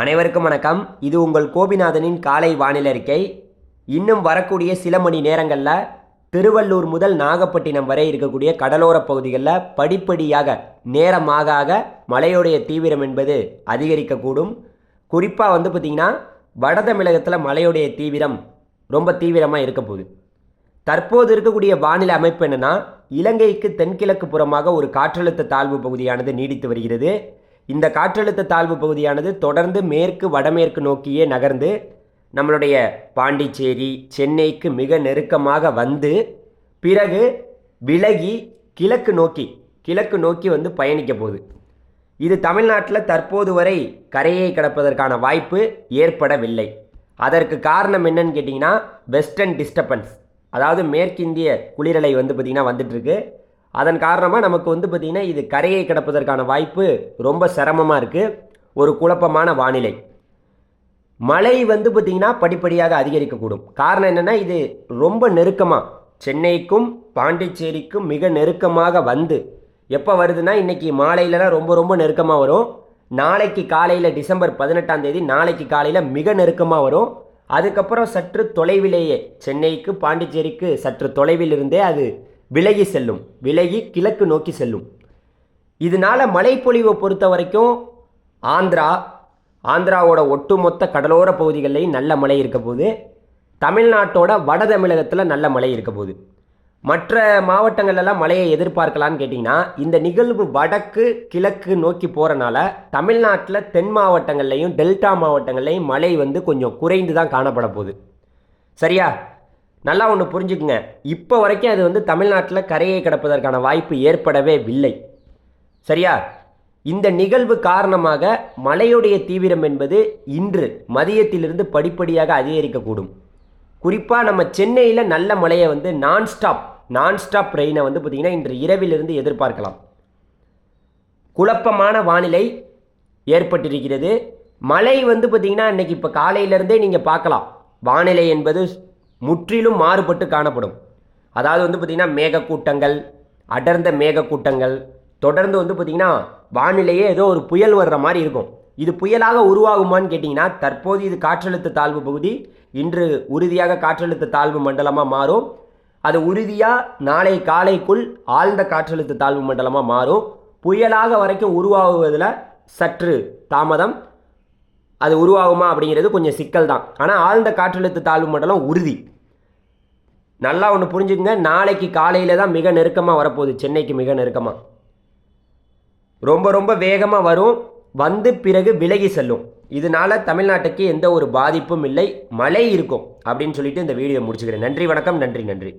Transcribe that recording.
அனைவருக்கும் வணக்கம். இது உங்கள் கோபிநாதனின் காலை வானிலை அறிக்கை. இன்னும் வரக்கூடிய சில மணி நேரங்களில் திருவள்ளூர் முதல் நாகப்பட்டினம் வரை இருக்கக்கூடிய கடலோர பகுதிகளில் படிப்படியாக நேரமாக ஆக மழையுடைய தீவிரம் என்பது அதிகரிக்கக்கூடும். குறிப்பாக வந்து பார்த்திங்கன்னா வட தமிழகத்தில் மழையுடைய தீவிரம் ரொம்ப தீவிரமாக இருக்க போகுது. தற்போது இருக்கக்கூடிய வானிலை அமைப்பு என்னென்னா இலங்கைக்கு தென்கிழக்கு புறமாக ஒரு காற்றழுத்த தாழ்வு பகுதியானது நீடித்து வருகிறது. இந்த காற்றழுத்த தாழ்வு பகுதியானது தொடர்ந்து மேற்கு வடமேற்கு நோக்கியே நகர்ந்து நம்மளுடைய பாண்டிச்சேரி சென்னைக்கு மிக நெருக்கமாக வந்து பிறகு விலகி கிழக்கு நோக்கி கிழக்கு நோக்கி வந்து பயணிக்க போகுது. இது தமிழ்நாட்டில் தற்போது வரை கரையை கடப்பதற்கான வாய்ப்பு ஏற்படவில்லை. அதற்கு காரணம் என்னன்னு கேட்டிங்கன்னா வெஸ்டர்ன் டிஸ்டர்பன்ஸ் அதாவது மேற்கிந்திய குளிரலை வந்து பார்த்திங்கன்னா வந்துட்டுருக்கு அதன் காரணமாக நமக்கு வந்து பார்த்திங்கன்னா இது கரையை கிடப்பதற்கான வாய்ப்பு ரொம்ப சிரமமாக இருக்குது ஒரு குழப்பமான வானிலை. மழை வந்து பார்த்திங்கன்னா படிப்படியாக அதிகரிக்கக்கூடும். காரணம் என்னென்னா இது ரொம்ப நெருக்கமாக சென்னைக்கும் பாண்டிச்சேரிக்கும் மிக நெருக்கமாக வந்து. எப்போ வருதுன்னா இன்றைக்கி மாலையிலலாம் ரொம்ப ரொம்ப நெருக்கமாக வரும். நாளைக்கு காலையில் டிசம்பர் பதினெட்டாம் தேதி நாளைக்கு காலையில் மிக நெருக்கமாக வரும். அதுக்கப்புறம் சற்று தொலைவிலேயே சென்னைக்கு பாண்டிச்சேரிக்கு சற்று தொலைவில் இருந்தே அது விலகி செல்லும் விலகி கிழக்கு நோக்கி செல்லும். இதனால மழைப்பொழிவை பொறுத்த வரைக்கும் ஆந்திரா ஆந்திராவோட ஒட்டுமொத்த கடலோர பகுதிகளிலையும் நல்ல மழை இருக்க போகுது. தமிழ்நாட்டோட வட தமிழகத்தில் நல்ல மழை இருக்க போகுது. மற்ற மாவட்டங்கள்லாம் மழையை எதிர்பார்க்கலான்னு கேட்டிங்கன்னா இந்த நிகழ்வு வடக்கு கிழக்கு நோக்கி போகிறனால தமிழ்நாட்டில் தென் மாவட்டங்கள்லையும் டெல்டா மாவட்டங்கள்லையும் மழை வந்து கொஞ்சம் குறைந்து தான் காணப்பட போகுது. சரியா? நல்லா ஒன்று புரிஞ்சுக்குங்க. இப்போ வரைக்கும் அது வந்து தமிழ்நாட்டில் கரையை கிடப்பதற்கான வாய்ப்பு ஏற்படவே இல்லை. சரியா? இந்த நிகழ்வு காரணமாக மழையுடைய தீவிரம் என்பது இன்று மதியத்திலிருந்து படிப்படியாக அதிகரிக்கக்கூடும். குறிப்பாக நம்ம சென்னையில் நல்ல மழையை வந்து நான்ஸ்டாப் நான்ஸ்டாப் நான் ஸ்டாப் ரெயினை வந்து பார்த்திங்கன்னா இன்று இரவிலிருந்து எதிர்பார்க்கலாம். குழப்பமான வானிலை ஏற்பட்டிருக்கிறது. மழை வந்து பார்த்திங்கன்னா இன்றைக்கி இப்போ காலையிலேருந்தே நீங்கள் பார்க்கலாம். வானிலை என்பது முற்றிலும் மாறுபட்டு காணப்படும். அதாவது வந்து பார்த்திங்கன்னா மேகக்கூட்டங்கள் அடர்ந்த மேகக்கூட்டங்கள் தொடர்ந்து வந்து பார்த்திங்கன்னா வானிலையே ஏதோ ஒரு புயல் வர்ற மாதிரி இருக்கும். இது புயலாக உருவாகுமான்னு கேட்டிங்கன்னா தற்போது இது காற்றழுத்த தாழ்வு பகுதி இன்று உறுதியாக காற்றழுத்த தாழ்வு மண்டலமாக மாறும். அது உறுதியாக நாளை காலைக்குள் ஆழ்ந்த காற்றழுத்த தாழ்வு மண்டலமாக மாறும். புயலாக வரைக்கும் உருவாகுவதில் சற்று தாமதம். அது உருவாகுமா அப்படிங்கிறது கொஞ்சம் சிக்கல் தான் ஆனால் ஆழ்ந்த காற்றழுத்த தாழ்வு மண்டலம் உறுதி. நல்லா ஒன்று புரிஞ்சுக்கங்க. நாளைக்கு காலையில் தான் மிக நெருக்கமாக வரப்போகுது. சென்னைக்கு மிக நெருக்கமாக ரொம்ப ரொம்ப வேகமாக வரும். வந்து பிறகு விலகி செல்லும். இதனால தமிழ்நாட்டுக்கு எந்த ஒரு பாதிப்பும் இல்லை. மழை இருக்கும். அப்படின்னு சொல்லிட்டு இந்த வீடியோ முடிச்சுக்கிறேன். நன்றி வணக்கம். நன்றி நன்றி.